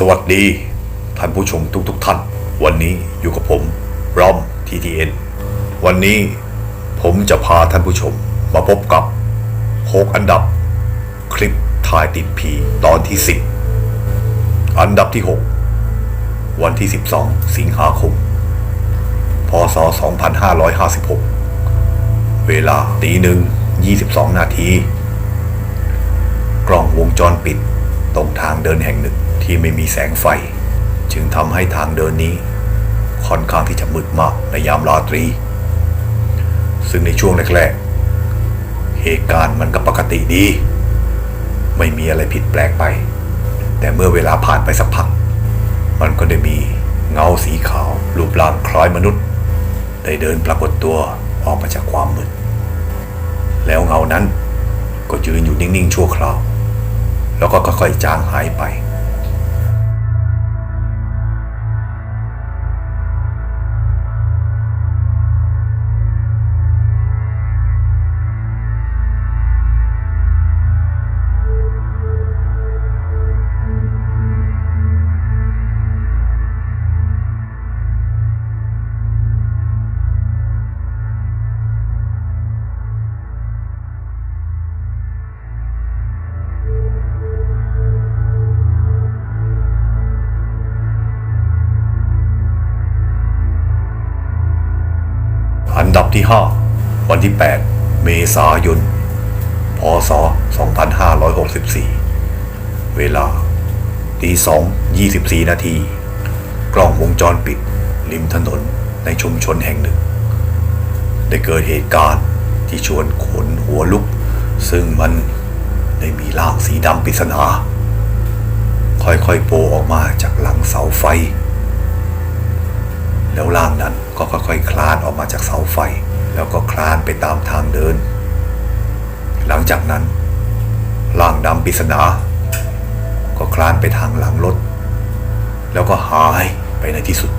สวัสดี ท่านผู้ชมทุกๆทท่าน วันนี้อยู่กับผมรอม TTN วันนี้ผมจะพาท่านผู้ชมมาพบกับ6อันดับ คลิปถ่ายติดผีตอนที่ 10 อันดับที่ 6 วันที่ 12 สิงหาคม พศ 2556 เวลาตีหนึ่ง22 นาที กล้องวงจรปิดตรงทางเดินแห่งหนึ่ง ที่ไม่มีแสงไฟ จึงทำให้ทางเดินนี้ ค่อนข้างที่จะมืดมากในยามราตรี ซึ่งในช่วงแรกๆ เหตุการณ์มันก็ปกติดี ไม่มีอะไรผิดแปลกไป แต่เมื่อเวลาผ่านไปสักพัก มันก็ได้มีเงาสีขาวรูปร่างคล้ายมนุษย์ ได้เดินปรากฏตัวออกมาจากความมืด แล้วเงานั้นก็ยืนอยู่นิ่งๆชั่วคราว แล้วก็ค่อยๆจางหายไป 5 วันที่ 8 เมษายน พศ 2564 เวลาตี2 24 นาที กล้องวงจรปิด ริมถนนในชุมชนแห่งหนึ่ง ได้เกิดเหตุการณ์ที่ชวนขนหัวลุก ซึ่งมันได้มีร่างสีดำปริศนาค่อยๆโผล่ออกมาจากหลังเสาไฟ แล้วร่างนั้นก็ค่อยๆคลานออกมาจากเสาไฟ แล้วก็คลานไปตามทางเดิน หลังจากนั้นร่างดำปริศนาก็คลานไปทางหลังรถ แล้วก็หายไปในที่สุด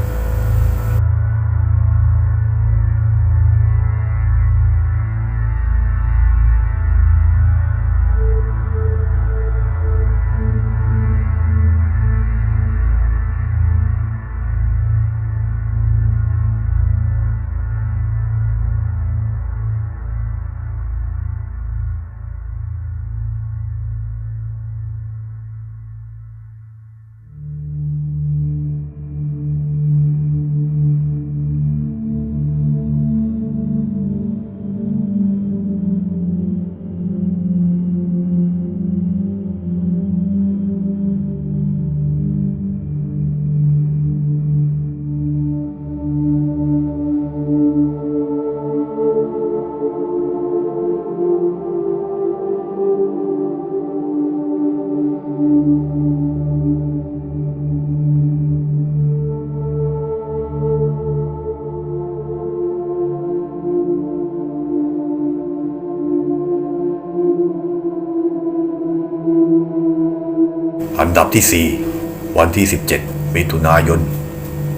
อันดับที่ 4 วันที่ 17 มิถุนายน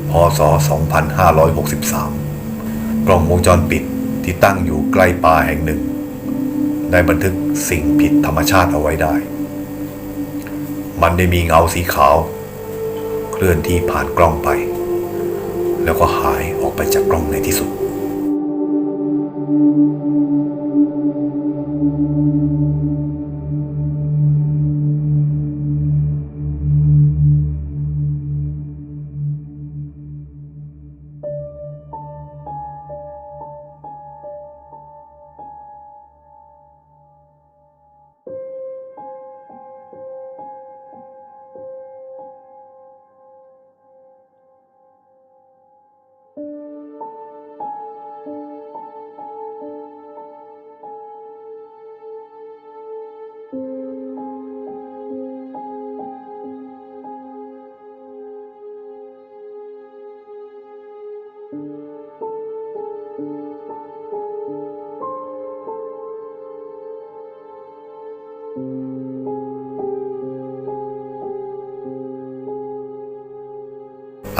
พศ 2563 กล้องวงจรปิดที่ตั้งอยู่ใกล้ป่าแห่งหนึ่ง ได้บันทึกสิ่งผิดธรรมชาติเอาไว้ได้ มันได้มีเงาสีขาว เคลื่อนที่ผ่านกล้องไป แล้วก็หายออกไปจากกล้องในที่สุด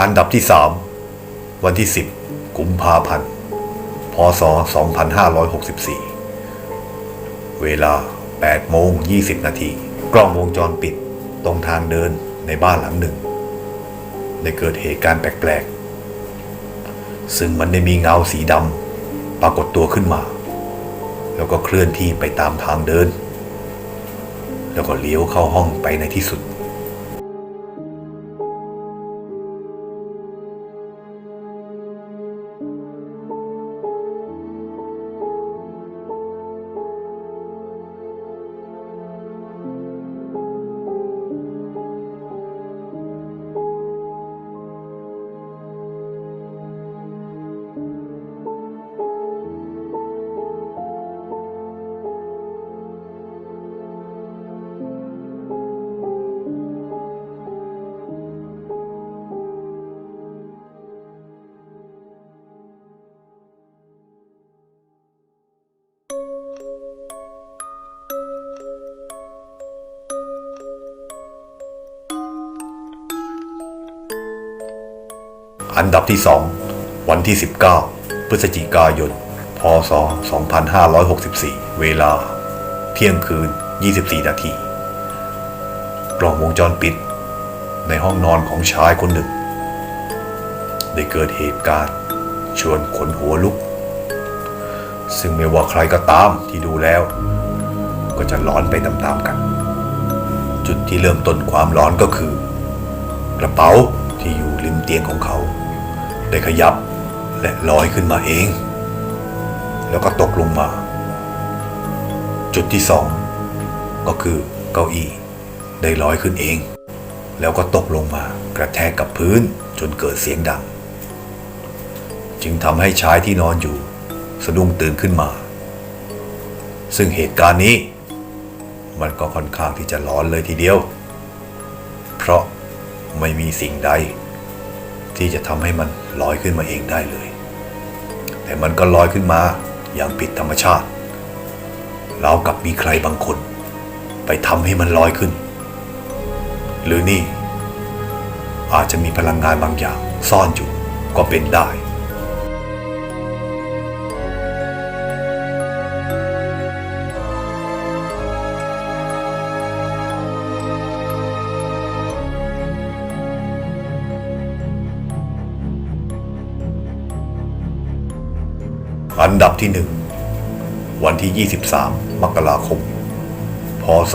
อันดับที่ 3 วันที่ 10 กุมภาพันธ์ พศ 2564 เวลา8โมง 20 นาที กล้องวงจรปิดตรงทางเดินในบ้านหลังหนึ่ง ได้เกิดเหตุการณ์แปลกๆ ซึ่งมันได้มีเงาสีดำปรากฏตัวขึ้นมา แล้วก็เคลื่อนที่ไปตามทางเดิน แล้วก็เลี้ยวเข้าห้องไปในที่สุด อันดับที่ 2 วันที่ 19 พฤศจิกายน พศ 2564 เวลา เที่ยงคืน 24 นาที กล้องวงจรปิด ในห้องนอนของชายคนหนึ่ง ได้เกิดเหตุการณ์ ชวนขนหัวลุก ซึ่งไม่ว่าใครก็ตามที่ดูแล้ว ก็จะร้อนไปตามๆกัน จุดที่เริ่มต้นความร้อนก็คือ กระเป๋าที่อยู่ริมเตียงของเขา ได้ขยับและลอยขึ้นมาเอง แล้วก็ตกลงมา จุดที่สองก็คือเก้าอี้ได้ลอยขึ้นเอง แล้วก็ตกลงมากระแทกกับพื้นจนเกิดเสียงดัง จึงทำให้ชายที่นอนอยู่ สะดุ้งตื่นขึ้นมา ซึ่งเหตุการณ์นี้ มันก็ค่อนข้างที่จะร้อนเลยทีเดียว เพราะไม่มีสิ่งใด ที่จะทำให้มันลอยขึ้นมาเองได้เลย แต่มันก็ลอยขึ้นมาอย่างผิดธรรมชาติเรากับมีใครบางคน ไปทำให้มันลอยขึ้น หรือนี่ อาจจะมีพลังงานบางอย่างซ่อนอยู่ก็เป็นได้ อันดับที่หนึ่งวันที่ 23 มกราคม พศ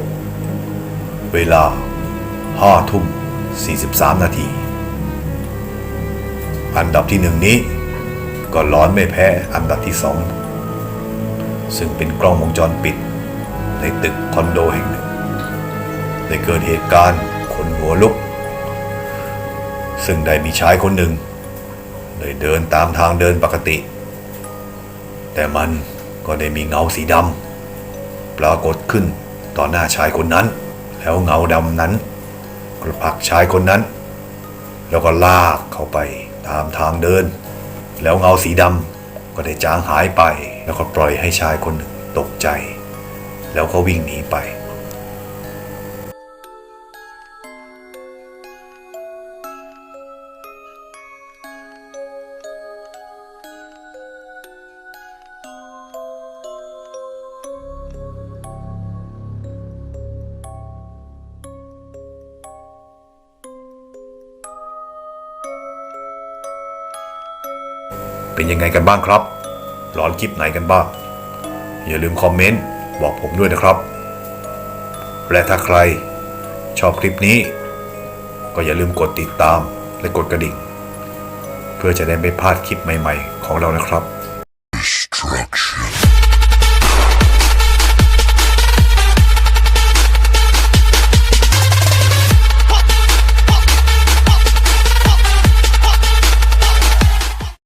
2556 เวลา5ทุ่ม 43 นาที อันดับที่หนึ่งนี้ก็ร้อนไม่แพ้อันดับที่สอง ซึ่งเป็นกล้องวงจรปิด ในตึกคอนโดแห่งหนึ่ง ได้เกิดเหตุการณ์คนหัวลุก ซึ่งได้มีชายคนหนึ่ง ได้เดินตามทางเดินปกติ แต่มันก็ได้มีเงาสีดำปรากฏขึ้นต่อหน้าชายคนนั้น แล้วเงาดำนั้นก็ผลักชายคนนั้น แล้วก็ลากเข้าไปตามทางเดิน แล้วเงาสีดำก็ได้จางหายไป แล้วก็ปล่อยให้ชายคนหนึ่งตกใจ แล้วก็วิ่งหนีไป เป็นยังไงกันบ้างครับ หลอนคลิปไหนกันบ้าง อย่าลืมคอมเมนต์บอกผมด้วยนะครับ และถ้าใครชอบคลิปนี้ ก็อย่าลืมกดติดตามและกดกระดิ่ง เพื่อจะได้ไม่พลาดคลิปใหม่ ๆ ของเรานะครับ